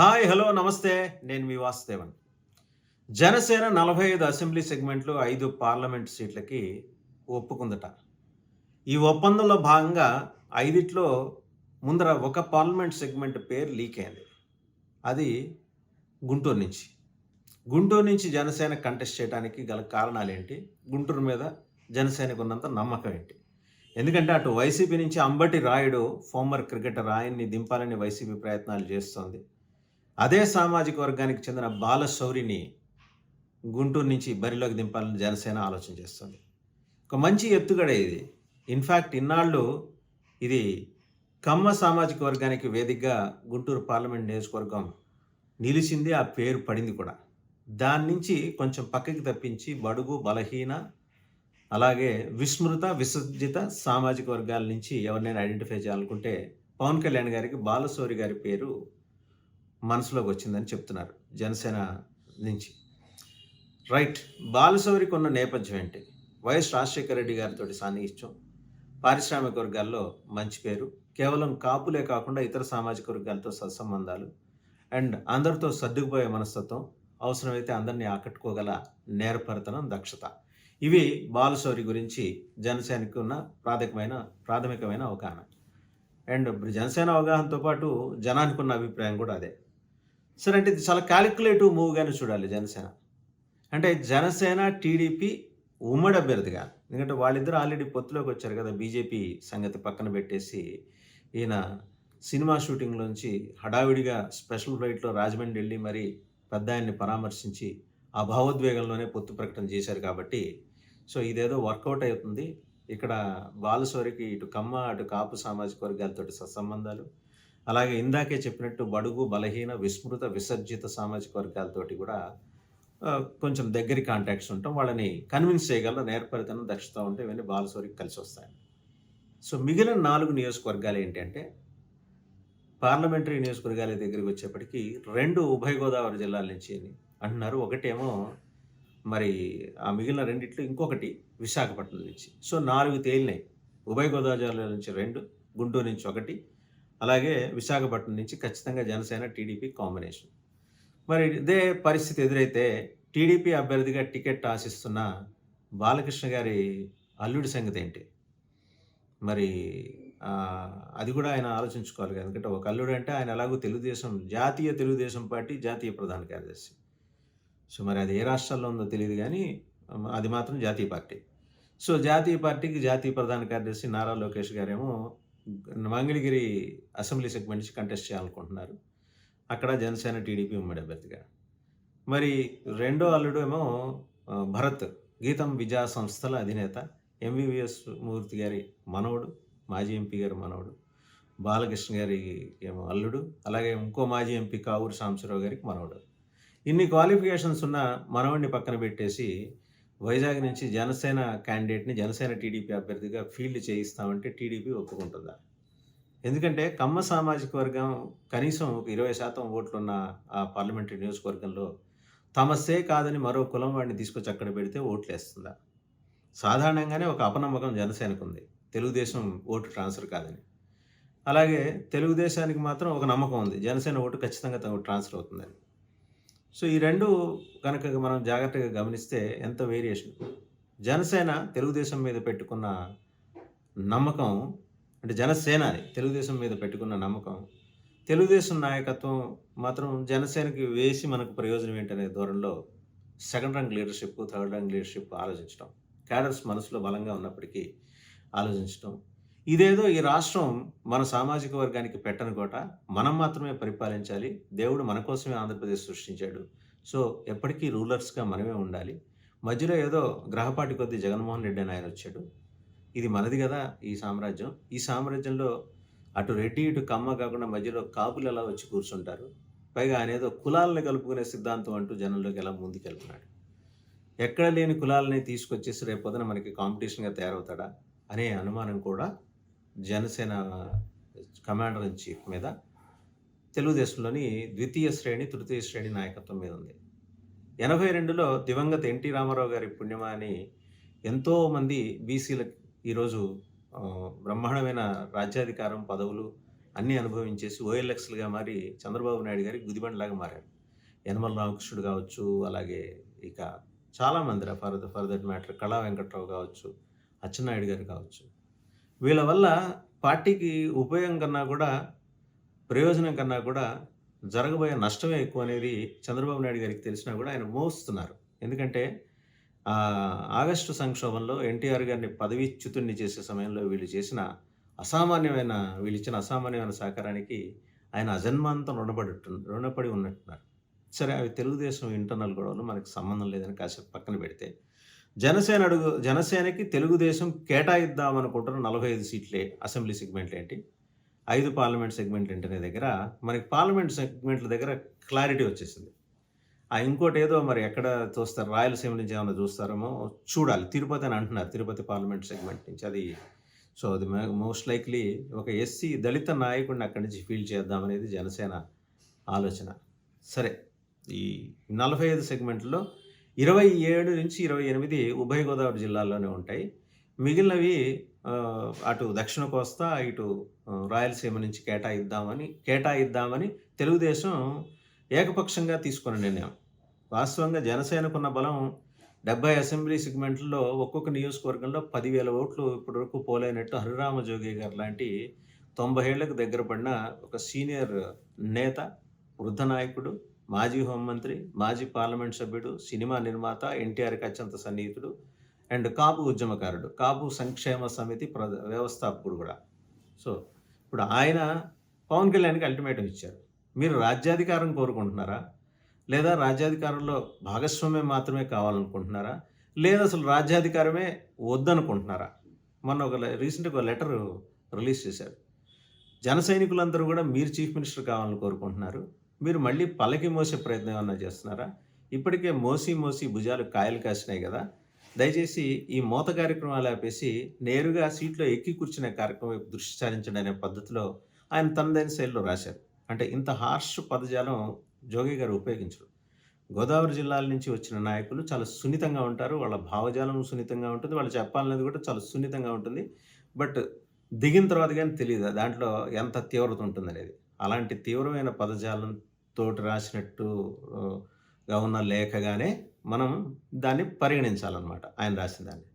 Hi hello నమస్తే. నేను మీ వాసుదేవన్. జనసేన నలభై ఐదు అసెంబ్లీ సెగ్మెంట్లు ఐదు పార్లమెంట్ సీట్లకి ఒప్పుకుందట. ఈ ఒప్పందంలో భాగంగా ఐదిట్లో ముందర ఒక పార్లమెంట్ సెగ్మెంట్ పేరు లీక్ అయింది అది గుంటూరు నుంచి. గుంటూరు నుంచి జనసేన కంటెస్ట్ చేయడానికి గల కారణాలు ఏంటి గుంటూరు మీద జనసేనకు ఉన్నంత నమ్మకం ఏంటి? ఎందుకంటే అటు వైసీపీ నుంచి అంబటి రాయుడు ఫార్మర్ క్రికెటర్ ఆయన్ని దింపాలని వైసీపీ ప్రయత్నాలు చేస్తోంది. అదే సామాజిక వర్గానికి చెందిన బాలశౌరిని గుంటూరు నుంచి బరిలోకి దింపాలని జనసేన ఆలోచన చేస్తుంది. ఒక మంచి ఎత్తుగడ ఇది. ఇన్ఫ్యాక్ట్ ఇన్నాళ్ళు ఇది కమ్మ సామాజిక వర్గానికి వేదికగా గుంటూరు పార్లమెంట్ నియోజకవర్గం నిలిచింది ఆ పేరు పడింది కూడా. దాని నుంచి కొంచెం పక్కకి తప్పించి బడుగు బలహీన అలాగే విస్మృత విసర్జిత సామాజిక వర్గాల నుంచి ఎవరినైనా ఐడెంటిఫై చేయాలనుకుంటే పవన్ కళ్యాణ్ గారికి బాలశౌరి గారి పేరు మనసులోకి వచ్చిందని చెప్తున్నారు జనసేన నుంచి. రైట్ బాలశౌరికి ఉన్న నేపథ్యం ఏంటి? వైఎస్ రాజశేఖర రెడ్డి గారితో సాన్నిహిత్యం పారిశ్రామిక వర్గాల్లో మంచి పేరు కేవలం కాపులే కాకుండా ఇతర సామాజిక వర్గాలతో సత్సంబంధాలు అండ్ అందరితో సర్దుకుపోయే మనస్తత్వం అవసరమైతే అందరినీ ఆకట్టుకోగల నేర్పరతనం దక్షత. ఇవి బాలశౌరి గురించి జనసేనకు ఉన్న ప్రాథమికమైన ప్రాథమికమైన అవగాహన. అండ్ జనసేన అవగాహనతో పాటు జనానికి ఉన్న అభిప్రాయం కూడా అదే. సరే అంటే ఇది చాలా క్యాలిక్యులేటివ్ మూవ్గానే చూడాలి జనసేన. అంటే జనసేన టీడీపీ ఉమ్మడి అభ్యర్థిగా. ఎందుకంటే వాళ్ళిద్దరు ఆల్రెడీ పొత్తులోకి వచ్చారు కదా బీజేపీ సంగతి పక్కన పెట్టేసి. ఈయన సినిమా షూటింగ్లోంచి హడావిడిగా స్పెషల్ ఫ్లైట్లో రాజమండ్రి వెళ్ళి మరి పెద్ద ఆయన్ని పరామర్శించి ఆ భావోద్వేగంలోనే పొత్తు ప్రకటన చేశారు కాబట్టి. సో ఇదేదో వర్కౌట్ అవుతుంది. ఇక్కడ బాలసోరికి ఇటు కమ్మ అటు కాపు సామాజిక వర్గాలతో సత్సంబంధాలు అలాగే ఇందాకే చెప్పినట్టు బడుగు బలహీన విస్మృత విసర్జిత సామాజిక వర్గాలతోటి కూడా కొంచెం దగ్గర కాంటాక్ట్స్ ఉంటాం. వాళ్ళని కన్విన్స్ చేయగల నేర్పరితనం దక్షత ఉంటే ఇవన్నీ బాలశౌరికి కలిసి వస్తాయి. సో మిగిలిన నాలుగు నియోజకవర్గాలు ఏంటంటే పార్లమెంటరీ నియోజకవర్గాల దగ్గరికి వచ్చేప్పటికీ రెండు ఉభయ గోదావరి జిల్లాల నుంచి అని అంటున్నారు. ఒకటేమో మరి ఆ మిగిలిన రెండిట్లో ఇంకొకటి విశాఖపట్నం నుంచి. సో నాలుగు తేలినాయి. ఉభయ గోదావరి జిల్లాల నుంచి రెండు గుంటూరు నుంచి ఒకటి అలాగే విశాఖపట్నం నుంచి ఖచ్చితంగా జనసేన టీడీపీ కాంబినేషన్. మరి ఇదే పరిస్థితి ఎదురైతే టీడీపీ అభ్యర్థిగా టికెట్ ఆశిస్తున్న బాలకృష్ణ గారి అల్లుడి సంగతి ఏంటి? మరి అది కూడా ఆయన ఆలోచించుకోవాలి కదా. ఎందుకంటే ఒక అల్లుడు అంటే ఆయన ఎలాగో తెలుగుదేశం జాతీయ తెలుగుదేశం పార్టీ జాతీయ ప్రధాన కార్యదర్శి. సో మరి అది ఏ రాష్ట్రాల్లో ఉందో తెలియదు కానీ అది మాత్రం జాతీయ పార్టీ. సో జాతీయ పార్టీకి జాతీయ ప్రధాన కార్యదర్శి నారా లోకేష్ గారేమో మంగళగిరి అసెంబ్లీ సెగ్మెంట్ నుంచి కంటెస్ట్ చేయాలనుకుంటున్నారు. అక్కడ జనసేన టీడీపీ ఉమ్మడి అభ్యర్థిగా. మరి రెండో అల్లుడు ఏమో భరత్ గీతం విద్యా సంస్థల అధినేత ఎంబీబీఎస్ మూర్తి గారి మనవడు మాజీ ఎంపీ గారి మనవడు బాలకృష్ణ గారి ఏమో అల్లుడు అలాగే ఇంకో మాజీ ఎంపీ కావూరు సాంబశివరావు గారికి మనవడు. ఇన్ని క్వాలిఫికేషన్స్ ఉన్న మనవడిని పక్కన పెట్టేసి వైజాగ్ నుంచి జనసేన క్యాండిడేట్ని జనసేన టీడీపీ అభ్యర్థిగా ఫీల్డ్ చేయిస్తామంటే టీడీపీ ఒప్పుకుంటుందా? ఎందుకంటే కమ్మ సామాజిక వర్గం కనీసం ఒక ఇరవై శాతం ఓట్లున్న ఆ పార్లమెంటరీ నియోజకవర్గంలో తమసే కాదని మరో కులం వాడిని తీసుకొచ్చి అక్కడ పెడితే ఓట్లు వేస్తుందా సాధారణంగానే ఒక అపనమ్మకం జనసేనకు ఉంది తెలుగుదేశం ఓటు ట్రాన్స్ఫర్ కాదని. అలాగే తెలుగుదేశానికి మాత్రం ఒక నమ్మకం ఉంది. జనసేన ఓటు ఖచ్చితంగా తమకు ట్రాన్స్ఫర్ అవుతుందని. సో ఈ రెండు కనుక మనం జాగ్రత్తగా గమనిస్తే ఎంత వేరియేషన్. జనసేన తెలుగుదేశం మీద పెట్టుకున్న నమ్మకం అంటే జనసేన తెలుగుదేశం మీద పెట్టుకున్న నమ్మకం తెలుగుదేశం నాయకత్వం మాత్రం జనసేనకి వేసి మనకు ప్రయోజనం ఏంటనే ధోరణిలో second rank leadership third rank leadership ఆలోచించడం క్యాడర్స్ మనసులో బలంగా ఉన్నప్పటికీ ఆలోచించడం ఇదేదో ఈ రాష్ట్రం మన సామాజిక వర్గానికి పెట్టని కోట. మనం మాత్రమే పరిపాలించాలి. దేవుడు మన కోసమే ఆంధ్రప్రదేశ్ సృష్టించాడు. సో ఎప్పటికీ రూలర్స్గా మనమే ఉండాలి. మధ్యలో ఏదో గ్రహపాటి కొద్దీ జగన్మోహన్ రెడ్డి అని ఆయన వచ్చాడు. ఇది మనది కదా ఈ సామ్రాజ్యం. ఈ సామ్రాజ్యంలో అటు రెడ్డి ఇటు కమ్మ కాకుండా మధ్యలో కాపులు ఎలా వచ్చి కూర్చుంటారు? పైగా ఆయన ఏదో కులాలను కలుపుకునే సిద్ధాంతం అంటూ జనంలోకి ఎలా ముందుకెళ్తున్నాడు? ఎక్కడ లేని కులాలని తీసుకొచ్చేసి రేపొదన మనకి కాంపిటీషన్గా తయారవుతాడా? అనే అనుమానం కూడా జనసేన కమాండర్ ఇన్ చీఫ్ మీద తెలుగుదేశంలోని ద్వితీయ శ్రేణి తృతీయ శ్రేణి నాయకత్వం మీద ఉంది. ఎనభై రెండులో దివంగత ఎన్టీ రామారావు గారి పుణ్యమాని ఎంతోమంది బీసీలకు ఈరోజు బ్రహ్మాండమైన రాజ్యాధికారం పదవులు అన్నీ అనుభవించేసి ఓఎల్ఎక్స్లుగా మారి చంద్రబాబు నాయుడు గారికి గుదిబండలాగా మారారు. యనమల రామకృష్ణుడు కావచ్చు అలాగే ఇక చాలామంది for for that matter Kala Venkatrao కావచ్చు అచ్చెన్నాయుడు గారు కావచ్చు. వీళ్ళ వల్ల పార్టీకి ఉపయోగం కన్నా కూడా ప్రయోజనం కన్నా కూడా జరగబోయే నష్టమే ఎక్కువ అనేది చంద్రబాబు నాయుడు గారికి తెలిసినా కూడా ఆయన మోస్తున్నారు. ఎందుకంటే ఆగస్టు సంక్షోభంలో ఎన్టీఆర్ గారిని పదవీచ్యుతుడిని చేసే సమయంలో వీళ్ళు చేసిన అసామాన్యమైన వీళ్ళు ఇచ్చిన అసామాన్యమైన సహకారానికి ఆయన అజన్మాంతం రుణపడి రుణపడి ఉన్నట్టున్నారు. సరే అవి తెలుగుదేశం ఇంటర్నల్ గొడవలు మనకు సంబంధం లేదని కాసేపు పక్కన పెడితే జనసేన అడుగు జనసేనకి తెలుగుదేశం కేటాయిద్దామనుకుంటున్న నలభై ఐదు సీట్లే అసెంబ్లీ సెగ్మెంట్లు ఏంటి? ఐదు పార్లమెంట్ సెగ్మెంట్లు ఏంటనే దగ్గర మనకి పార్లమెంట్ సెగ్మెంట్ల దగ్గర క్లారిటీ వచ్చేసింది. ఆ ఇంకోటి ఏదో మరి ఎక్కడ చూస్తారు? రాయలసీమ నుంచి ఏమైనా చూస్తారేమో? చూడాలి. తిరుపతి అని అంటున్నారు. తిరుపతి పార్లమెంట్ సెగ్మెంట్ నుంచి. అది సో అది మోస్ట్ లైక్లీ ఒక ఎస్సీ దళిత నాయకుడిని అక్కడి నుంచి ఫీల్ చేద్దామనేది జనసేన ఆలోచన. సరే ఈ నలభై ఐదు సెగ్మెంట్లో ఇరవై ఏడు నుంచి ఇరవై ఎనిమిది ఉభయ గోదావరి జిల్లాల్లోనే ఉంటాయి. మిగిలినవి అటు దక్షిణ కోస్తా ఇటు రాయలసీమ నుంచి కేటాయిద్దామని కేటాయిద్దామని తెలుగుదేశం ఏకపక్షంగా తీసుకున్న నిర్ణయం. వాస్తవంగా జనసేనకున్న బలం డెబ్బై అసెంబ్లీ సెగ్మెంట్లలో ఒక్కొక్క నియోజకవర్గంలో పదివేల ఓట్లు ఇప్పటివరకు పోలేనట్టు హరిరామ జోగి గారు లాంటి తొంభై ఏళ్ళకు దగ్గర పడిన ఒక సీనియర్ నేత వృద్ధ నాయకుడు మాజీ హోంమంత్రి మాజీ పార్లమెంట్ సభ్యుడు సినిమా నిర్మాత ఎన్టీఆర్కి అత్యంత సన్నిహితుడు అండ్ కాపు ఉద్యమకారుడు. కాపు సంక్షేమ సమితి ప్ర వ్యవస్థాపకుడు కూడా. సో ఇప్పుడు ఆయన పవన్ కళ్యాణ్కి అల్టిమేటం ఇచ్చారు. మీరు రాజ్యాధికారం కోరుకుంటున్నారా? లేదా రాజ్యాధికారంలో భాగస్వామ్యం మాత్రమే కావాలనుకుంటున్నారా? లేదా అసలు రాజ్యాధికారమే వద్దనుకుంటున్నారా? మొన్న ఒక రీసెంట్గా ఒక లెటర్ రిలీజ్ చేశారు. జన సైనికులందరూ కూడా మీరు చీఫ్ మినిస్టర్ కావాలని కోరుకుంటున్నారు. మీరు మళ్ళీ పల్లకి మోసే ప్రయత్నం ఏమన్నా చేస్తున్నారా? ఇప్పటికే మోసి మోసి భుజాలు కాయలు కాసినాయి కదా. దయచేసి ఈ మోత కార్యక్రమాలు ఆపేసి నేరుగా సీట్లో ఎక్కి కూర్చునే కార్యక్రమం వైపు దృష్టి సారించండి అనే పద్ధతిలో ఆయన తనదైన శైలిలో రాశారు. అంటే ఇంత హార్ష్ పదజాలం జోగి గారు ఉపయోగించరు. గోదావరి జిల్లాల నుంచి వచ్చిన నాయకులు చాలా సున్నితంగా ఉంటారు. వాళ్ళ భావజాలం సున్నితంగా ఉంటుంది. వాళ్ళు చెప్పాలనేది కూడా చాలా సున్నితంగా ఉంటుంది. బట్ దిగిన తర్వాత కానీ తెలియదు. దాంట్లో ఎంత తీవ్రత ఉంటుంది అనేది అలాంటి తీవ్రమైన పదజాలం తోటి రాసినట్టు ఉన్న లేఖగానే మనం దాన్ని పరిగణించాలన్నమాట ఆయన రాసిన దాన్ని.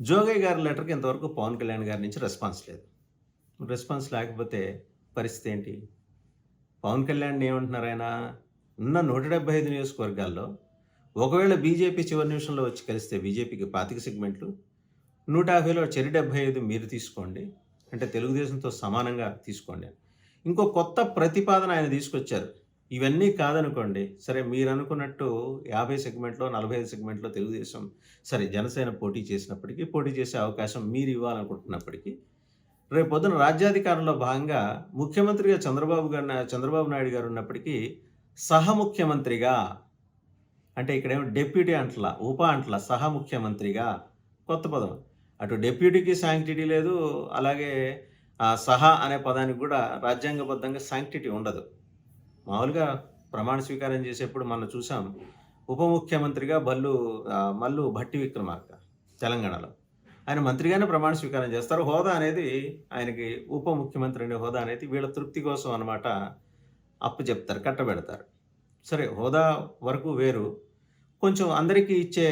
జోగయ్య గారి లెటర్కి ఇంతవరకు పవన్ కళ్యాణ్ గారి నుంచి రెస్పాన్స్ లేదు. రెస్పాన్స్ లేకపోతే పరిస్థితి ఏంటి? పవన్ కళ్యాణ్ ఏమంటున్నారు ఆయన? ఉన్న నూట డెబ్బై ఐదు నియోజకవర్గాల్లో ఒకవేళ బీజేపీ చివరి నిమిషంలో వచ్చి కలిస్తే బీజేపీకి పాతిక సెగ్మెంట్లు నూట యాభైలో చెరి డెబ్బై ఐదు మీరు తీసుకోండి అంటే తెలుగుదేశంతో సమానంగా తీసుకోండి ఇంకో కొత్త ప్రతిపాదన ఆయన తీసుకొచ్చారు. ఇవన్నీ కాదనుకోండి. సరే మీరు అనుకున్నట్టు యాభై సెగ్మెంట్లో నలభై ఐదు సెగ్మెంట్లో తెలుగుదేశం సరే జనసేన పోటీ చేసినప్పటికీ పోటీ చేసే అవకాశం మీరు ఇవ్వాలనుకుంటున్నప్పటికీ రేపు పొద్దున రాజ్యాధికారంలో భాగంగా ముఖ్యమంత్రిగా చంద్రబాబు గారు చంద్రబాబు నాయుడు గారు ఉన్నప్పటికీ సహ ముఖ్యమంత్రిగా అంటే ఇక్కడేమో డెప్యూటీ అంటలా ఉప అంటలా సహ ముఖ్యమంత్రిగా కొత్త పదం. అటు డెప్యూటీకి శాంక్టిటీ లేదు అలాగే ఆ సహా అనే పదానికి కూడా రాజ్యాంగబద్ధంగా శాంక్టిటీ ఉండదు. మామూలుగా ప్రమాణ స్వీకారం చేసేప్పుడు మనం చూసాం ఉప ముఖ్యమంత్రిగా బల్లు మల్లు భట్టి విక్రమార్క తెలంగాణలో. ఆయన మంత్రిగానే ప్రమాణ స్వీకారం చేస్తారు. హోదా అనేది ఆయనకి ఉప ముఖ్యమంత్రి అనే హోదా అనేది వీళ్ళ తృప్తి కోసం అనమాట అప్పు చెప్తారు కట్టబెడతారు. సరే హోదా వరకు వేరు. కొంచెం అందరికీ ఇచ్చే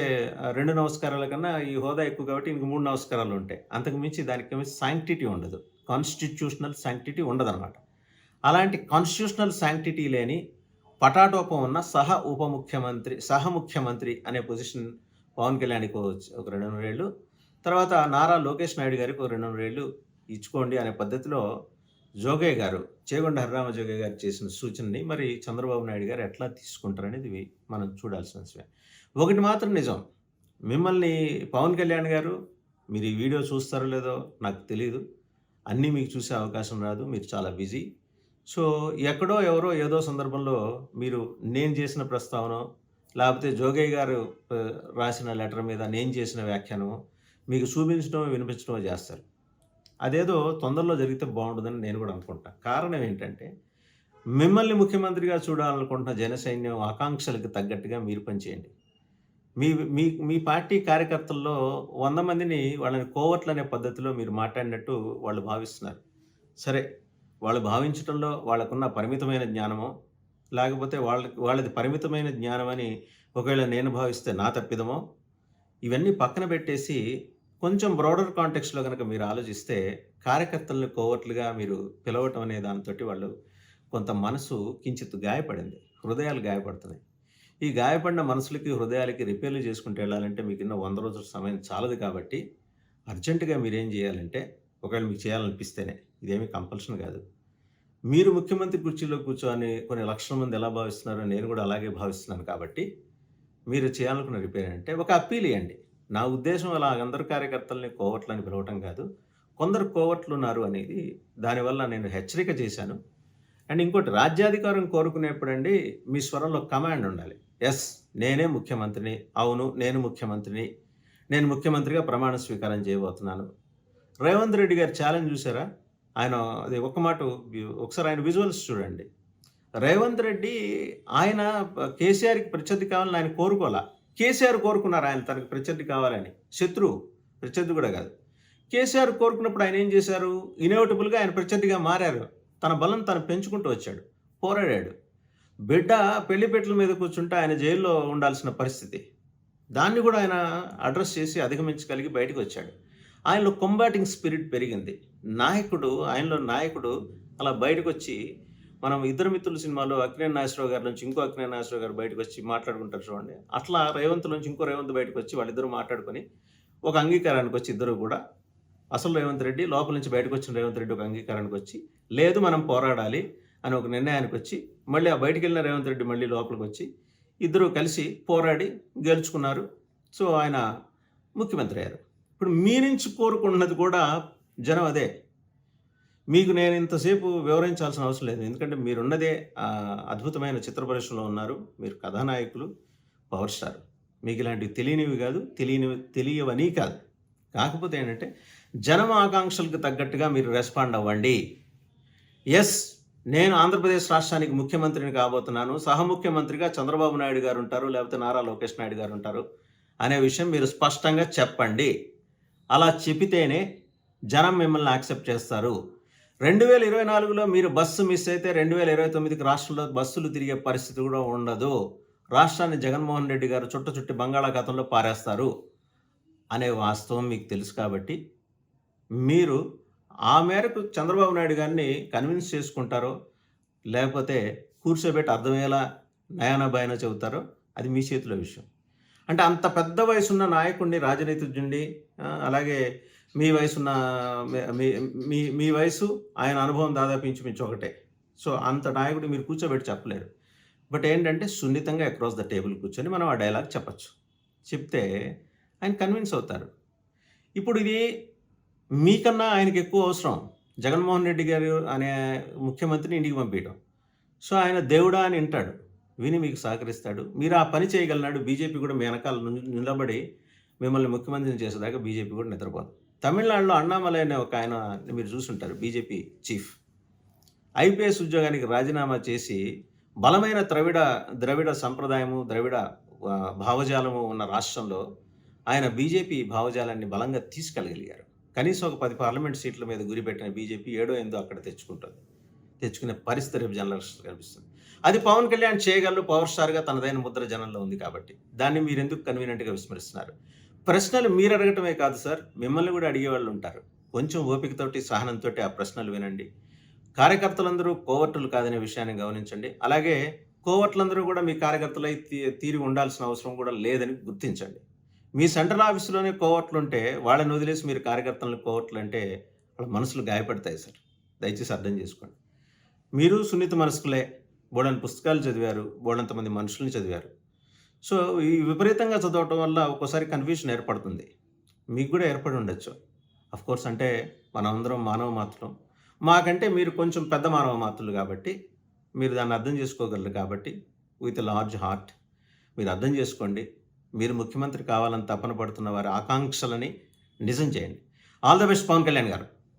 రెండు నమస్కారాల కన్నా ఈ హోదా ఎక్కువ కాబట్టి ఇంక మూడు నమస్కారాలు ఉంటాయి. అంతకు మించి దానికి సాంక్టిటీ ఉండదు. కాన్స్టిట్యూషనల్ సాంక్టిటీ ఉండదు అనమాట అలాంటి కాన్స్టిట్యూషనల్ శాంక్టిటీ లేని పటాటోపం ఉన్న సహ ఉప ముఖ్యమంత్రి సహ ముఖ్యమంత్రి అనే పొజిషన్ పవన్ కళ్యాణ్కి వచ్చి- ఒక రెండు మూడు ఏళ్ళు. తర్వాత నారా లోకేష్ నాయుడు గారికి ఒక రెండు మూడు ఏళ్ళు ఇచ్చుకోండి అనే పద్ధతిలో జోగయ్య గారు చేగొండ హరిరామ జోగయ్య గారు చేసిన సూచనని మరి చంద్రబాబు నాయుడు గారు ఎట్లా తీసుకుంటారనేది మనం చూడాల్సిన విషయం. ఒకటి మాత్రం నిజం. మిమ్మల్ని పవన్ కళ్యాణ్ గారు మీరు ఈ వీడియో చూస్తారో లేదో నాకు తెలియదు అన్నీ మీకు చూసే అవకాశం రాదు. మీరు చాలా బిజీ. సో ఎక్కడో ఎవరో ఏదో సందర్భంలో మీరు నేను చేసిన ప్రస్తావన లేకపోతే జోగయ్య గారు రాసిన లెటర్ మీద నేను చేసిన వ్యాఖ్యానం మీకు చూపించడం వినిపించడం చేస్తారు. అదేదో తొందరలో జరిగితే బాగుంటుందని నేను కూడా అనుకుంటా. కారణం ఏంటంటే మిమ్మల్ని ముఖ్యమంత్రిగా చూడాలనుకుంటున్న జన సైన్యం ఆకాంక్షలకు తగ్గట్టుగా మీరు పనిచేయండి. మీ మీ మీ పార్టీ కార్యకర్తల్లో వంద మందిని వాళ్ళని కోవట్లు అనే పద్ధతిలో మీరు మాట్లాడినట్టు వాళ్ళు భావిస్తున్నారు. సరే వాళ్ళు భావించటంలో వాళ్ళకున్న పరిమితమైన జ్ఞానమో లేకపోతే వాళ్ళకి వాళ్ళది పరిమితమైన జ్ఞానమని ఒకవేళ నేను భావిస్తే నా తప్పిదమో ఇవన్నీ పక్కన పెట్టేసి కొంచెం బ్రాడర్ కాంటెక్స్‌లో కనుక మీరు ఆలోచిస్తే కార్యకర్తలను కోవర్ట్‌లుగా మీరు పిలవటం అనే దానితోటి వాళ్ళు కొంత మనసు కించిత్ గాయపడింది. హృదయాలు గాయపడుతున్నాయి. ఈ గాయపడిన మనసులకి, హృదయాలకి రిపేర్లు చేసుకుంటూ వెళ్ళాలంటే మీకు ఇన్న వంద రోజుల సమయం చాలదు కాబట్టి అర్జెంటుగా మీరేం చేయాలంటే ఒకవేళ మీకు చేయాలనిపిస్తేనే ఇదేమీ కంపల్షన్ కాదు. మీరు ముఖ్యమంత్రి కుర్చీలో కూర్చొని కొన్ని లక్షల మంది ఎలా భావిస్తున్నారో నేను కూడా అలాగే భావిస్తున్నాను కాబట్టి మీరు చేయాలనుకున్న రిపేర్ అంటే ఒక అప్పీల్ ఇవ్వండి నా ఉద్దేశం అలా అందరు కార్యకర్తల్ని కోవట్లని పిలవటం కాదు. కొందరు కోవట్లు ఉన్నారు అనేది దానివల్ల నేను హెచ్చరిక చేశాను. అండ్ ఇంకోటి రాజ్యాధికారం కోరుకునేప్పుడండి మీ స్వరంలో కమాండ్ ఉండాలి. ఎస్ నేనే ముఖ్యమంత్రిని. అవును నేను ముఖ్యమంత్రిని. నేను ముఖ్యమంత్రిగా ప్రమాణ స్వీకారం చేయబోతున్నాను. రేవంత్ రెడ్డి గారి ఛాలెంజ్ చూసారా? ఆయన అది ఒక మాట ఒకసారి ఆయన విజువల్స్ చూడండి. రేవంత్ రెడ్డి ఆయన కేసీఆర్‌కి ప్రత్యర్థి కావాలని ఆయన కోరుకోవాలా కేసీఆర్ కోరుకున్నారు ఆయన తనకు ప్రత్యర్థి కావాలని. శత్రువు. ప్రత్యర్థి కూడా కాదు. కేసీఆర్ కోరుకున్నప్పుడు ఆయన ఏం చేశారు? ఇన్ఎవిటబుల్‌గా ఆయన ప్రత్యర్థిగా మారారు. తన బలం తను పెంచుకుంటూ వచ్చాడు. పోరాడాడు. బిడ్డ పెళ్ళిపెట్ల మీద కూర్చుంటే ఆయన జైల్లో ఉండాల్సిన పరిస్థితి. దాన్ని కూడా ఆయన అడ్రస్ చేసి అధిగమించగలిగి బయటకు వచ్చాడు. ఆయనలో కొంబాటింగ్ స్పిరిట్ పెరిగింది. నాయకుడు ఆయనలో నాయకుడు అలా బయటకొచ్చి మనం 'ఇద్దరు మిత్రుల సినిమాలో అక్కినేని నాగేశ్వరరావు గారి నుంచి ఇంకో అక్కినేని నాగేశ్వరరావు గారు బయటకొచ్చి మాట్లాడుకుంటారు చూడండి. అట్లా రేవంత్ నుంచి ఇంకో రేవంత్ బయటకొచ్చి వాళ్ళిద్దరూ మాట్లాడుకొని ఒక అంగీకారానికి వచ్చి ఇద్దరు కూడా అసలు రేవంత్ రెడ్డి లోపల నుంచి బయటకొచ్చిన రేవంత్ రెడ్డి ఒక అంగీకారానికి వచ్చి లేదు మనం పోరాడాలి అని ఒక నిర్ణయానికి వచ్చి మళ్ళీ ఆ బయటికెళ్ళిన రేవంత్ రెడ్డి మళ్ళీ లోపలికి వచ్చి ఇద్దరు కలిసి పోరాడి గెలుచుకున్నారు. సో ఆయన ముఖ్యమంత్రి అయ్యారు. ఇప్పుడు మీ నుంచి కూడా జనం అదే. మీకు నేను ఇంతసేపు వివరించాల్సిన అవసరం లేదు. ఎందుకంటే మీరున్నదే అద్భుతమైన చిత్ర పరిశ్రమలో ఉన్నారు. మీరు కథానాయకులు, పవర్ స్టార్. మీకు ఇలాంటివి తెలియనివి కాదు. తెలియనివి తెలియవని కాదు. కాకపోతే ఏంటంటే జనం ఆకాంక్షలకు తగ్గట్టుగా మీరు రెస్పాండ్ అవ్వండి. ఎస్ నేను ఆంధ్రప్రదేశ్ రాష్ట్రానికి ముఖ్యమంత్రిని కాబోతున్నాను. సహ ముఖ్యమంత్రిగా చంద్రబాబు నాయుడు గారు ఉంటారు. లేకపోతే నారా లోకేష్ నాయుడు గారు ఉంటారు. అనే విషయం మీరు స్పష్టంగా చెప్పండి. అలా చెప్పితేనే జనం మిమ్మల్ని యాక్సెప్ట్ చేస్తారు. 2024లో మీరు బస్సు మిస్ అయితే 2029కి రాష్ట్రంలో బస్సులు తిరిగే పరిస్థితి కూడా ఉండదు. రాష్ట్రాన్ని జగన్మోహన్ రెడ్డి గారు చుట్ట చుట్టి బంగాళాఖాతంలో పారేస్తారు. అనే వాస్తవం మీకు తెలుసు కాబట్టి మీరు ఆ మేరకు చంద్రబాబు నాయుడు గారిని కన్విన్స్ చేసుకుంటారో లేకపోతే కూర్చోబెట్టి అర్థమయ్యేలా నయానా భయానా చెబుతారో అది మీ చేతిలో విషయం. అంటే అంత పెద్ద వయసున్న నాయకుడిని రాజనీతిజ్ఞుడిని అలాగే మీ వయసున్న మీ మీ మీ వయసు ఆయన అనుభవం దాదాపు ఇంచుమించు ఒకటే. సో అంత నాయకుడిని మీరు కూర్చోబెట్టి చెప్పలేరు. బట్ ఏంటంటే సున్నితంగా అక్రాస్ ద టేబుల్ కూర్చొని మనం ఆ డైలాగ్ చెప్పచ్చు చెప్తే ఆయన కన్విన్స్ అవుతారు. ఇప్పుడు ఇది మీకన్నా ఆయనకి ఎక్కువ అవసరం. జగన్మోహన్ రెడ్డి గారు అనే ముఖ్యమంత్రిని ఇంటికి పంపించడం సో ఆయన దేవుడా అని వింటాడు. విని మీకు సహకరిస్తాడు. మీరు ఆ పని చేయగలిగినాడు బీజేపీ కూడా మీ వెనకాల నిలబడి మిమ్మల్ని ముఖ్యమంత్రిని చేసేదాకా బీజేపీ కూడా నిద్రపోదు. తమిళనాడులో అన్నామలై అనే ఒక ఆయన మీరు చూసుంటారు బీజేపీ చీఫ్. ఐపీఎస్ ఉద్యోగానికి రాజీనామా చేసి బలమైన ద్రవిడ ద్రవిడ సంప్రదాయము, ద్రవిడ భావజాలము ఉన్న రాష్ట్రంలో ఆయన బీజేపీ భావజాలాన్ని బలంగా తీసుకెళ్ళగలిగారు. కనీసం ఒక పది పార్లమెంట్ సీట్ల మీద గురిపెట్టిన బీజేపీ ఏడో ఎందో అక్కడ తెచ్చుకుంటుంది. తెచ్చుకునే పరిస్థితి రేపు జనరల్ కనిపిస్తుంది. అది పవన్ కళ్యాణ్ చేయగలరు పవర్ స్టార్‌గా తనదైన ముద్ర జనంలో ఉంది కాబట్టి. దాన్ని మీరెందుకు కన్వీనియంట్‌గా విస్మరిస్తున్నారు? ప్రశ్నలు మీరు అడగటమే కాదు సార్ మిమ్మల్ని కూడా అడిగేవాళ్ళు ఉంటారు. కొంచెం ఓపికతోటి, సహనంతోటి ఆ ప్రశ్నలు వినండి. కార్యకర్తలందరూ కోవర్టులు కాదనే విషయాన్ని గమనించండి. అలాగే కోవర్టులందరూ కూడా మీ కార్యకర్తలై తీరి ఉండాల్సిన అవసరం కూడా లేదని గుర్తించండి. మీ సెంట్రల్ ఆఫీస్‌లోనే కోవర్టులుంటే వాళ్ళని వదిలేసి మీరు కార్యకర్తలను కోవర్టులంటే వాళ్ళ మనసులు గాయపడతాయి సార్. దయచేసి అర్థం చేసుకోండి. మీరు సున్నిత మనస్కులే. బోలెడన్ని పుస్తకాలు చదివారు. బోలెడంత మంది మనుషుల్ని చదివారు. సో ఈ విపరీతంగా చదవటం వల్ల ఒక్కోసారి కన్‌ఫ్యూషన్ ఏర్పడుతుంది. మీకు కూడా ఏర్పడి ఉండొచ్చు. ఆఫ్‌కోర్స్ అంటే మనమందరం మానవ మాత్రం మాకంటే మీరు కొంచెం పెద్ద మానవ మాత్రులు కాబట్టి మీరు దాన్ని అర్థం చేసుకోగలరు కాబట్టి విత్ లార్జ్ హార్ట్ మీరు అర్థం చేసుకోండి. మీరు ముఖ్యమంత్రి కావాలని తపన పడుతున్న వారి ఆకాంక్షలని నిజం చేయండి. All the best Pavan Kalyan garu.